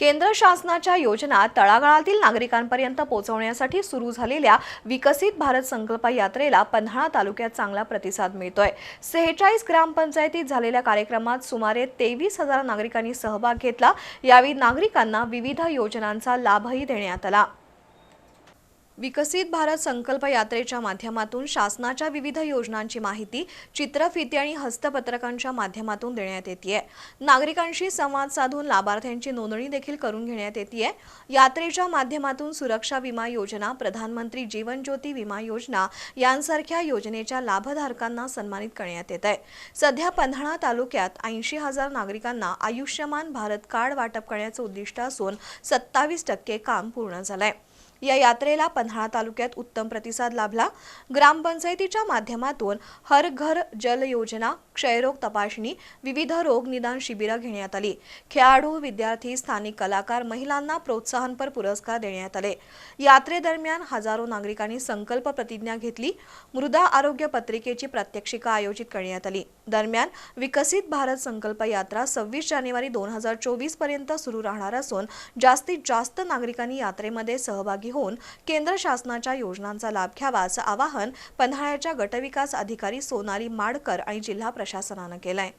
केंद्र शासनाच्या योजना तळागाळातील नागरिकांपर्यंत पोहोचवण्यासाठी सुरू झालेल्या विकसित भारत संकल्प यात्रेला पन्हाळा तालुक्यात चांगला प्रतिसाद मिळतोय. सेहेचाळीस ग्रामपंचायतीत झालेल्या कार्यक्रमात सुमारे तेवीस हजार नागरिकांनी सहभाग घेतला. यावेळी नागरिकांना विविध योजनांचा लाभही देण्यात आला. विकसित भारत संकल्प यात्रेच्या माध्यमातून शासनाच्या विविध योजनांची माहिती चित्रफिती आणि हस्तपत्रकांच्या माध्यमातून देण्यात येते नागरिकांशी संवाद साधून लाभार्थ्यांची नोंदणी देखील करून घेण्यात येते यात्रेच्या माध्यमातून सुरक्षा विमा योजना प्रधानमंत्री जीवन ज्योती विमा योजना यांसारख्या योजनेच्या लाभधारकांना सन्मानित करण्यात येत आहे सध्या पन्हाळा तालुक्यात ऐंशी हजार नागरिकांना आयुष्यमान भारत कार्ड वाटप करण्याचं उद्दिष्ट असून सत्तावीस टक्के काम पूर्ण झालंय. या यात्रेला पन्हाळा तालुक्यात उत्तम प्रतिसाद लाभला. ग्रामपंचायतीच्या माध्यमातून हर घर जल योजना क्षयरोग तपासणी विविध रोग निदान शिबिरं घेण्यात आली. खेळाडू विद्यार्थी स्थानिक कलाकार महिलांना प्रोत्साहनपर पुरस्कार देण्यात आले. यात्रेदरम्यान हजारो नागरिकांनी संकल्प प्रतिज्ञा घेतली. मृदा आरोग्य पत्रिकेची प्रात्यक्षिका आयोजित करण्यात आली. दरम्यान विकसित भारत संकल्प यात्रा सव्वीस जानेवारी दोन हजार चोवीसपर्यंत सुरू राहणार असून जास्तीत जास्त नागरिकांनी यात्रेमध्ये सहभागी होऊन केंद्र शासनाच्या योजनांचा लाभ घ्यावा असं आवाहन पन्हाळ्याच्या गटविकास अधिकारी सोनाली माडकर आणि जिल्हा प्रशासनानं केलंय.